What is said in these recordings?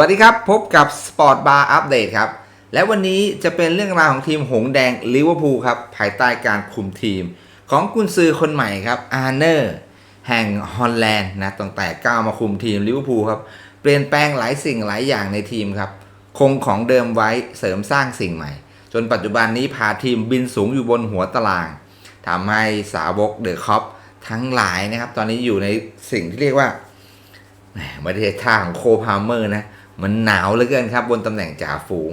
วัสดีครับ พบกับ Sport Bar Update ครับ และวันนี้จะเป็นเรื่องราวของทีมหงส์แดงลิเวอร์พูลครับ ภายใต้การคุมทีม ของกุนซือคนใหม่ครับอาร์เนอร์แห่งฮอลแลนด์นะตั้งแต่ก้าวมาคุมทีมลิเวอร์พูลครับ เปลี่ยนแปลงหลายสิ่งหลายอย่างในทีมครับ คงของเดิมไว้เสริมสร้างสิ่งใหม่ จนปัจจุบันนี้พาทีมบินสูงอยู่บนหัวตารางทำให้สาวกเดอะคอปทั้งหลายนะครับ ตอนนี้อยู่ในสิ่งที่เรียกว่าไม่ได้ท่าของโคพาเมอร์นะ มันหนาวเหลือเกินครับบนตำแหน่งจ่าฝูง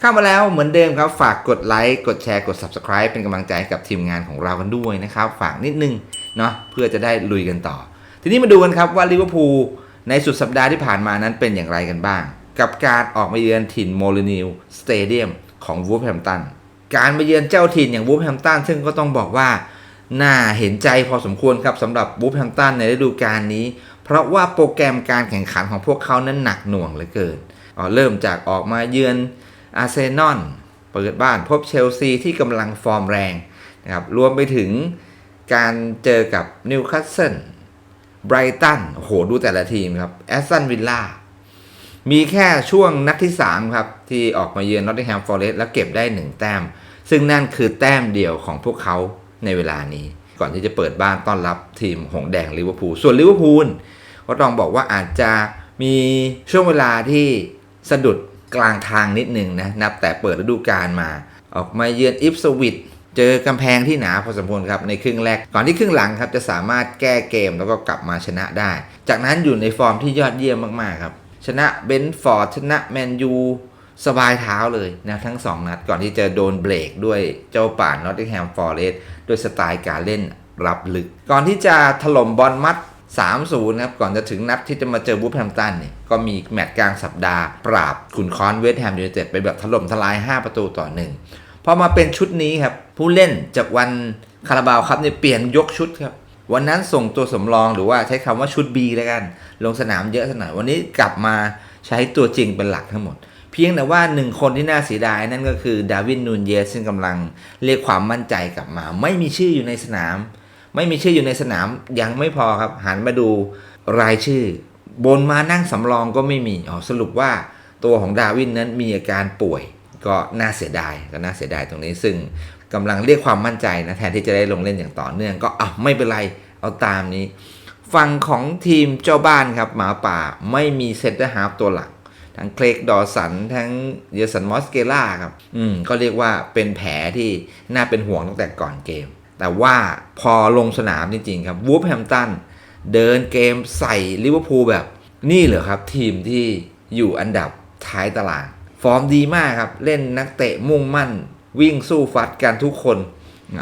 เข้ามาแล้วเหมือนเดิมครับฝากกดไลค์ กดแชร์ กด Subscribe เป็นกำลังใจกับทีมงานของเรากันด้วยนะครับ ฝากนิดนึงเนาะเพื่อจะได้ลุยกันต่อ ทีนี้มาดูกันครับว่าลิเวอร์พูลในสุดสัปดาห์ที่ผ่านมานั้นเป็นอย่างไรกันบ้าง กับการออกมาเยือนถิ่นโมลินิวสเตเดียมของวูฟแฮมตันการมาเยือนเจ้าถิ่นอย่างวูฟแฮมตันซึ่งก็ต้องบอกว่าน่าเห็นใจพอสมควรครับสำหรับบูฟแฮมตันในฤดูกาลนี้ เพราะว่าโปรแกรมการแข่งขันของพวกเขานั้นหนักหน่วงเหลือเกินเริ่มจากออกมาเยือนอาร์เซนอลเปิดบ้านพบเชลซีที่กำลังฟอร์มแรงนะครับรวมไปถึงการเจอกับนิวคาสเซิลไบรตันโอ้โหดูแต่ละทีมครับแอสตันวิลล่ามีแค่ช่วงนัดที่ 3 ครับ ที่ออกมาเยือนนอตติงแฮมฟอร์เรสต์แล้วเก็บได้ 1 แต้ม ซึ่งนั่นคือแต้มเดียวของพวกเขาในเวลานี้ ก่อนที่จะเปิดบ้านต้อนรับทีมหงสแดงลิเวอร์พูลส่วนลิเวอร์พูล ก็ต้องบอกว่าอาจจะมีช่วงเวลาที่สะดุดกลางทางนิดหนึ่งนะนับแต่เปิดฤดูกาลมา ออกมาเยือนอิฟสวิตเจอกำแพงที่หนาพอสมควรครับในครึ่งแรก ก่อนที่ครึ่งหลังครับจะสามารถแก้เกมแล้วก็กลับมาชนะได้ จากนั้นอยู่ในฟอร์มที่ยอดเยี่ยมมากๆครับ ชนะเบนฟอร์ดชนะแมนยูสบายเท้าเลยนะทั้ง 2 นัดก่อนที่จะโดนเบรกด้วยเจ้าป่านนอตติงแฮมฟอร์เรสต์ด้วยสไตล์การเล่นรับลึก ก่อนที่จะถล่มบอลมัด 3-0ครับก่อนจะถึงนัดที่จะมาเจอบูฟแฮมตันเนี่ยก็มีแมตช์กลางสัปดาห์ ปราบขุนคอนเวสต์แฮมยูไนเต็ดไปแบบถล่มทลาย 5 ประตูต่อหนึ่งพอมาเป็นชุดนี้ครับ ผู้เล่นจากวันคาราบาวครับเนี่ยเปลี่ยนยกชุดครับ วันนั้นส่งตัวสำรองหรือว่าใช้คำว่าชุด B แล้วกัน ลงสนามเยอะสน่อยวันนี้กลับมาใช้ตัวจริงเป็นหลักทั้งหมด เพียงแต่ว่าหนึ่งคนที่น่าเสียดายนั่นก็คือดาวินนูนเยสซึ่งกำลังเรียกความมั่นใจกลับมา ไม่มีชื่ออยู่ในสนาม ไม่มีชื่ออยู่ในสนามยังไม่พอครับ หันมาดูรายชื่อ บนมานั่งสำรองก็ไม่มีอ๋อสรุปว่าตัวของดาวินนั้นมีอาการป่วย ก็น่าเสียดายก็น่าเสียดายตรงนี้ซึ่งกำลังเรียกความมั่นใจนะแทนที่จะได้ลงเล่นอย่างต่อเนื่องก็อะไม่เป็นไรเอาตามนี้ ฝั่งของทีมเจ้าบ้านครับหมาป่าไม่มีเซนเตอร์ฮาฟตัวหลัก ทั้งเคลกดอสันทั้งเยสันมอสเกล่าครับ อืมก็เรียกว่าเป็นแผลที่น่าเป็นห่วงตั้งแต่ก่อนเกม แต่ว่าพอลงสนามจริงๆครับวูฟแฮมตันเดินเกมใส่ลิเวอร์พูลแบบนี่เหรอครับ ทีมที่อยู่อันดับท้ายตาราง ฟอร์มดีมากครับ เล่นนักเตะมุ่งมั่น วิ่งสู้ฟัดกันทุกคน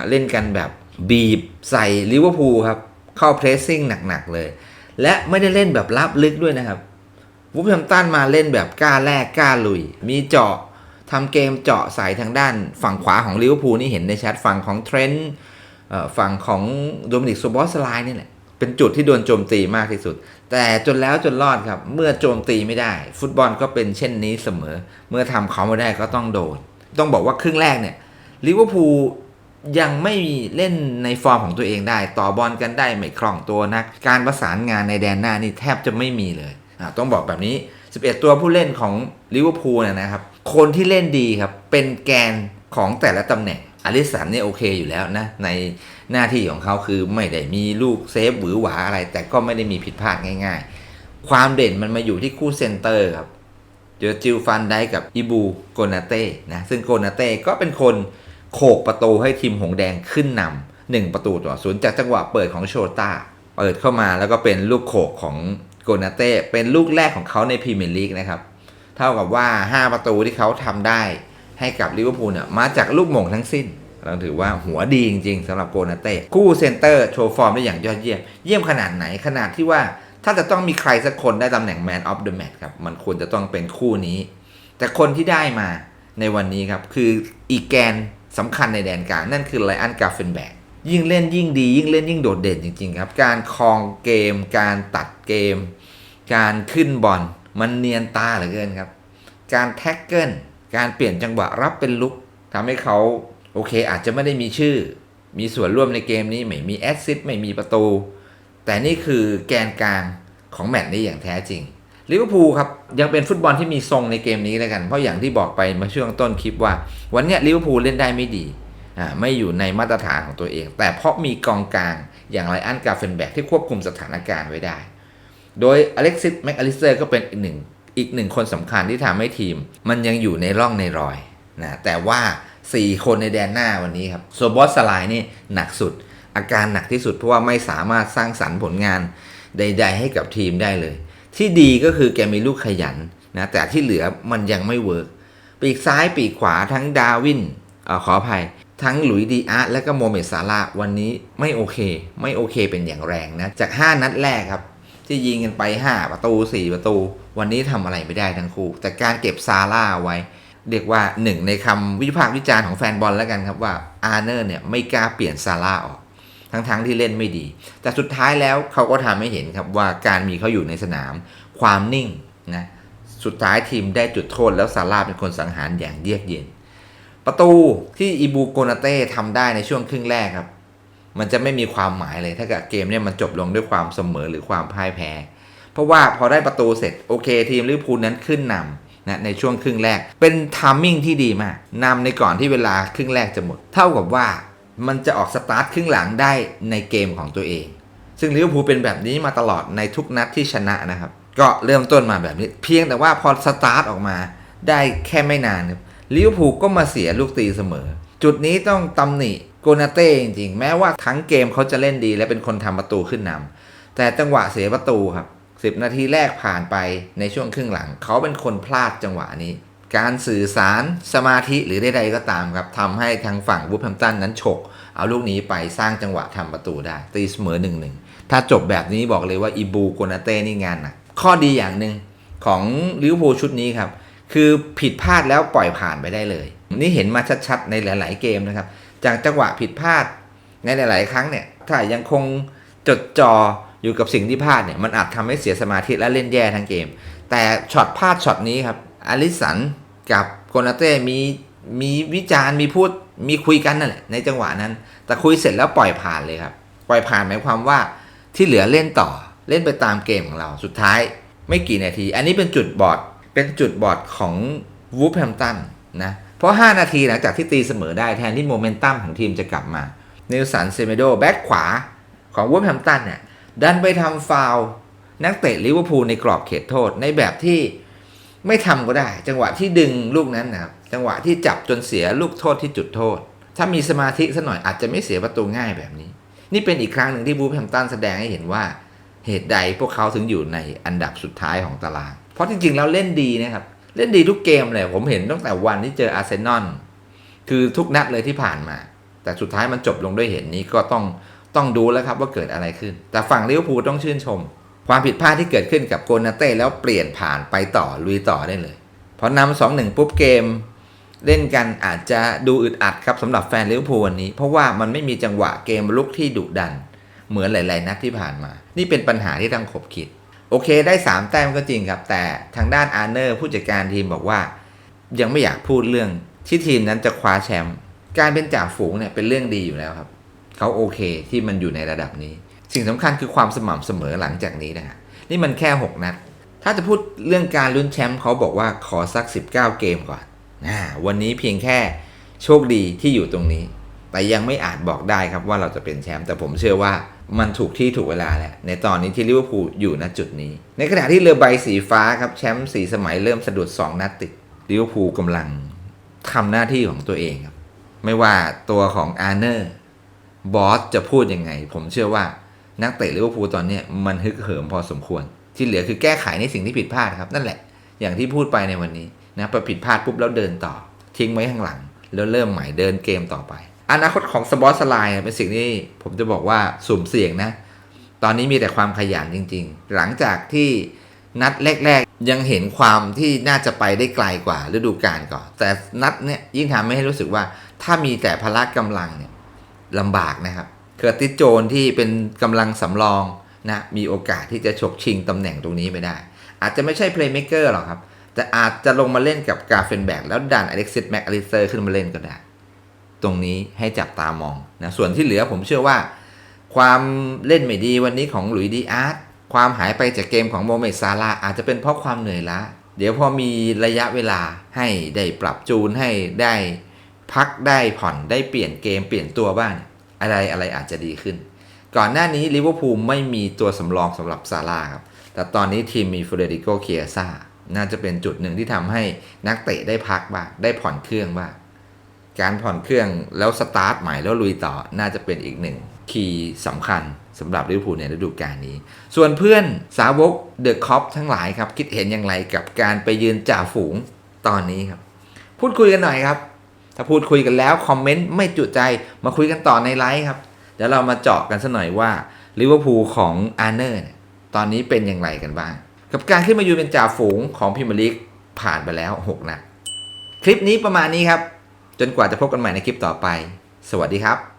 เล่นกันแบบบีบใส่ลิเวอร์พูลครับ เข้าเพรสซิ่งหนักๆเลย และไม่ได้เล่นแบบลับลึกด้วยนะครับวูฟแฮมตันมาเล่นแบบกล้าแลกกล้าลุย มีเจาะทำเกมเจาะใส่ทางด้านฝั่งขวาของลิเวอร์พูลนี่เห็นในแชทฝั่งของเทรนต์ ฝั่งของโดมินิกโซบอสไลน์นี่แหละเป็นจุดที่โดนโจมตีมากที่สุด แต่จนแล้วจนรอดครับ เมื่อโจมตีไม่ได้ ฟุตบอลก็เป็นเช่นนี้เสมอ เมื่อทำเขาไม่ได้ก็ต้องโดน ต้องบอกว่าครึ่งแรกเนี่ยลิเวอร์พูลยังไม่เล่นในฟอร์มของตัวเองได้ ต่อบอลกันได้ไม่คล่องตัวนัก การประสานงานในแดนหน้านี่แทบจะไม่มีเลยต้องบอกแบบนี้ 11 ตัวผู้เล่นของลิเวอร์พูลนะครับ คนที่เล่นดีครับ เป็นแกนของแต่ละตำแหน่ง อลิสันเนี่ยโอเคอยู่แล้วนะ ในหน้าที่ของเขาคือไม่ได้มีลูกเซฟหวือหวาอะไร แต่ก็ไม่ได้มีผิดพลาดง่ายๆ ความเด่นมันมาอยู่ที่คู่เซนเตอร์ครับเจอจิลฟันได้กับอิบูโกนาเต้นะซึ่งโกนาเต้ก็เป็นคนโขกประตูให้ทีมหงแดงขึ้นนำหนึ่งประตูต่อศูนย์จากจังหวะเปิดของโชต้าเปิดเข้ามาแล้วก็เป็นลูกโขกของโกนาเต้เป็นลูกแรกของเขาในพรีเมียร์ลีกนะครับเท่ากับว่า 5 ประตูที่เขาทำได้ให้กับลิเวอร์พูลเนี่ยมาจากลูกหม่งทั้งสิ้น เราถือว่าหัวดีจริงๆสำหรับโกนาเต้คู่เซนเตอร์โชว์ฟอร์มได้อย่างยอดเยี่ยม เยี่ยมขนาดไหนขนาดที่ว่าถ้าจะต้องมีใครสักคนได้ตำแหน่ง Man of the Match ครับ มันควรจะต้องเป็นคู่นี้ แต่คนที่ได้มาในวันนี้ครับ คืออีกแกนสำคัญในแดนกลาง นั่นคือไลอันกาเฟนแบกยิ่งเล่นยิ่งดี ยิ่งเล่นยิ่งโดดเด่นจริงๆครับ การครองเกม การตัดเกม การขึ้นบอลมันเนียนตาเหลือเกินครับ การแท็กเกิลการเปลี่ยนจังหวะรับเป็นลุกทำให้เขา โอเค อาจจะไม่ได้มีชื่อ มีส่วนร่วมในเกมนี้ ไม่มีแอสซิสต์ไม่มีประตู แต่นี่คือแกนกลางของแมตช์นี้อย่างแท้จริงลิเวอร์พูลครับยังเป็นฟุตบอลที่มีทรงในเกมนี้แล้วกัน เพราะอย่างที่บอกไปเมื่อช่วงต้นคลิปว่า วันนี้ลิเวอร์พูลเล่นได้ไม่ดีอ่าไม่อยู่ในมาตรฐานของตัวเอง แต่เพราะมีกองกลางอย่างไรอันกาเฟนแบกที่ควบคุมสถานการณ์ไว้ได้ โดยอเล็กซิสแมคอลิสเตอร์ก็เป็นอีกหนึ่งอีกหนึ่งคนสำคัญที่ทำให้ทีม มันยังอยู่ในร่องในรอยนะแต่ว่า 4 คนในแดนหน้าวันนี้ครับโซบอสสไลน์นี่หนักสุด อาการหนักที่สุดเพราะว่าไม่สามารถสร้างสรรค์ผลงานใด ๆ ให้กับทีมได้เลย ที่ดีก็คือแกมีลูกขยันนะแต่ที่เหลือมันยังไม่เวิร์กปีกซ้ายปีกขวาทั้งดาวินอขออภัย ทั้งหลุยส์ดีอาร์และก็โมเมดซาลาวันนี้ไม่โอเค ไม่โอเคเป็นอย่างแรงนะ จาก 5 นัดแรกครับ ที่ยิงกันไป 5 ประตู 4 ประตู วันนี้ทำอะไรไม่ได้ทั้งคู่ แต่การเก็บซาร่าไว้ เรียกว่าหนึ่งในคำวิพากษ์วิจารณ์ของแฟนบอลแล้วกันครับว่าอาร์เนอร์เนี่ยไม่กล้าเปลี่ยนซาร่าออกทั้งๆทที่เล่นไม่ดี แต่สุดท้ายแล้วเขาก็ทำให้เห็นครับว่าการมีเขาอยู่ในสนาม ความนิ่งนะสุดท้ายทีมได้จุดโทษแล้วซาร่าเป็นคนสังหารอย่างเยือกเย็น ประตูที่อิบูโกนาเต้ทำได้ในช่วงครึ่งแรกครับ มันจะไม่มีความหมายเลยถ้าเกิดเกมเนี่ยมันจบลงด้วยความเสมอหรือความพ่ายแพ้ เพราะว่าพอได้ประตูเสร็จโอเคทีมลิเวอร์พูลนั้นขึ้นนำ นะในช่วงครึ่งแรก เป็นทามมิ่งที่ดีมากนำในก่อนที่เวลาครึ่งแรกจะหมด เท่ากับว่ามันจะออกสตาร์ทครึ่งหลังได้ในเกมของตัวเอง ซึ่งลิเวอร์พูลเป็นแบบนี้มาตลอดในทุกนัดที่ชนะนะครับ ก็เริ่มต้นมาแบบนี้ เพียงแต่ว่าพอสตาร์ทออกมาได้แค่ไม่นานลิเวอร์พูลก็มาเสียลูกตีเสมอ จุดนี้ต้องตำหนิโกนาเต้จริงๆ แม้ว่าทั้งเกมเขาจะเล่นดีและเป็นคนทำประตูขึ้นนำแต่จังหวะเสียประตูครับ 10 นาทีแรกผ่านไปในช่วงครึ่งหลัง เขาเป็นคนพลาดจังหวะนี้ การสื่อสารสมาธิหรือใดๆก็ตามครับทำให้ทางฝั่งวูฟแฮมตันนั้นฉก เอาลูกนี้ไปสร้างจังหวะทำประตูได้ ตีเสมอหนึ่งหนึ่งถ้าจบแบบนี้บอกเลยว่าอีบูโกนาเต้นี่งานหนักข้อดีอย่างหนึ่งของลิเวอร์พูลชุดนี้ครับ คือผิดพลาดแล้วปล่อยผ่านไปได้เลย นี่เห็นมาชัดๆในหลาย ๆ เกมนะครับ จากจังหวะผิดพลาดในหลาย ๆ ครั้งเนี่ยถ้ายังคงจดจ่ออ อยู่กับสิ่งที่พลาดเนี่ยมันอาจทำให้เสียสมาธิและเล่นแย่ทั้งเกม แต่ช็อตพลาดช็อตนี้ครับอลิสันกับโกนาเต้มีมีวิจารณ์มีพูดมีคุยกันนั่นแหละในจังหวะนั้น แต่คุยเสร็จแล้วปล่อยผ่านเลยครับ ปล่อยผ่านหมายความว่าที่เหลือเล่นต่อเล่นไปตามเกมของเราสุดท้ายไม่กี่นาที อันนี้เป็นจุดบอดเป็นจุดบอดของวูฟแฮมตันนะเพราะ 5 นาทีหลังจากที่ตีเสมอได้แทนที่โมเมนตัมของทีมจะกลับมานิลสันเซเมโดแบ็คขวาของวูฟแฮมตันเนี่ย ดันไปทำฟาวล์นักเตะลิเวอร์พูลในกรอบเขตโทษในแบบที่ไม่ทำก็ได้ จังหวะที่ดึงลูกนั้นนะครับจังหวะที่จับจนเสียลูกโทษที่จุดโทษ ถ้ามีสมาธิสักหน่อยอาจจะไม่เสียประตูง่ายแบบนี้ นี่เป็นอีกครั้งหนึ่งที่วูแฮมตันแสดงให้เห็นว่าเหตุใดพวกเขาถึงอยู่ในอันดับสุดท้ายของตาราง เพราะจริงๆแล้วเล่นดีนะครับ เล่นดีทุกเกมเลย ผมเห็นตั้งแต่วันที่เจออาร์เซนอลคือทุกนัดเลยที่ผ่านมา แต่สุดท้ายมันจบลงด้วยเหตุนนี้ก็ต้อง ต้องดูแล้วครับว่าเกิดอะไรขึ้น แต่ฝั่งลิเวอร์พูลต้องชื่นชม ความผิดพลาดที่เกิดขึ้นกับโกนาเต้แล้วเปลี่ยนผ่านไปต่อลุยต่อได้เลยพอนำสองหนึ่งปุ๊บเกม เล่นกันอาจจะดูอึดอัดครับสำหรับแฟนลิเวอร์พูลวันนี้ เพราะว่ามันไม่มีจังหวะเกมลุกที่ดุดัน เหมือนหลาย ๆ นัดที่ผ่านมา นี่เป็นปัญหาที่ต้องขบคิด โอเคได้ 3 แต้มก็จริงครับ แต่ทางด้านอาร์เนอร์ผู้จัดการทีมบอกว่า ยังไม่อยากพูดเรื่องที่ทีมนั้นจะคว้าแชมป์การเป็นจ่าฝูงเนี่ยเป็นเรื่องดีอยู่แล้วครับ เขาโอเคที่มันอยู่ในระดับนี้ สิ่งสำคัญคือความสม่ำเสมอหลังจากนี้นะฮะนี่มันแค่ 6 นัด ถ้าจะพูดเรื่องการลุ้นแชมป์เขาบอกว่าขอสัก 19 เกมก่อนนะวันนี้เพียงแค่โชคดีที่อยู่ตรงนี้ แต่ยังไม่อาจบอกได้ครับว่าเราจะเป็นแชมป์แต่ผมเชื่อว่ามันถูกที่ถูกเวลาแหละในตอนนี้ที่ลิเวอร์พูลอยู่ณจุดนี้ ในขณะที่เรือใบสีฟ้าครับแชมป์สีสมัยเริ่มสะดุด 2 นัดติดลิเวอร์พูลกำลังทำหน้าที่ของตัวเองครับ ไม่ว่าตัวของอาร์เนอร์ บอสจะพูดยังไง ผมเชื่อว่านักเตะลิเวอร์พูลตอนนี้มันฮึกเหิมพอสมควร ที่เหลือคือแก้ไขในสิ่งที่ผิดพลาดครับนั่นแหละ อย่างที่พูดไปในวันนี้นะพอผิดพลาดปุ๊บแล้วเดินต่อ ทิ้งไว้ข้างหลัง แล้วเริ่มใหม่เดินเกมต่อไป อนาคตของสปอร์ตสไลน์เป็นสิ่งที่ผมจะบอกว่าสุ่มเสี่ยงนะ ตอนนี้มีแต่ความขยันจริง ๆ หลังจากที่นัดแรก ๆ ยังเห็นความที่น่าจะไปได้ไกลกว่าฤดูกาลก่อน แต่นัดเนี้ยยิ่งทำให้รู้สึกว่าถ้ามีแต่พละกำลังเนี่ย ลำบากนะครับเกิดติดโจนที่เป็นกำลังสำรองนะมีโอกาสที่จะฉกชิงตำแหน่งตรงนี้ไปได้ อาจจะไม่ใช่เพลย์เม k เกอร์หรอกครับแต่อาจจะลงมาเล่นกับกาเฟนแบกแล้วดันอเล็กซิสแม็กอลิเซอร์ขึ้นมาเล่นก็ได้ ตรงนี้ให้จับตามองนะส่วนที่เหลือผมเชื่อว่า ความเล่นไม่ดีวันนี้ของหลุยส์ดีอาร์ตความหายไปจากเกมของโมเมดซาลาอาจจะเป็นเพราะความเหนื่อยล้าเดี๋ยวพอมีระยะเวลาให้ได้ปรับจูนให้ได้ พักได้ผ่อนได้เปลี่ยนเกมเปลี่ยนตัวบ้าง อะไรอะไรอาจจะดีขึ้น ก่อนหน้านี้ลิเวอร์พูลไม่มีตัวสำรองสำหรับซาร่าครับ แต่ตอนนี้ทีมมีเฟเดริโกเคียซ่าน่าจะเป็นจุดหนึ่งที่ทำให้นักเตะได้พักบ้างได้ผ่อนเครื่องบ้างการผ่อนเครื่องแล้วสตาร์ทใหม่แล้วลุยต่อน่าจะเป็นอีกหนึ่งคีย์สำคัญสำหรับลิเวอร์พูลในฤดูกาลนี้ ส่วนเพื่อนสาวกเดอะคอปทั้งหลายครับ คิดเห็นอย่างไรกับการไปยืนจ่าฝูงตอนนี้ครับ พูดคุยกันหน่อยครับ ถ้าพูดคุยกันแล้วคอมเมนต์ไม่จุใจมาคุยกันต่อในไลฟ์ครับเดี๋ยวเรามาเจาะกันสักหน่อยว่าลิเวอร์พูลของอาร์เนอร์ตอนนี้เป็นอย่างไรกันบ้าง กับการขึ้นมาอยู่เป็นจ่าฝูงของพิมลิกผ่านไปแล้ว6นัดคลิปนี้ประมาณนี้ครับ จนกว่าจะพบกันใหม่ในคลิปต่อไป สวัสดีครับ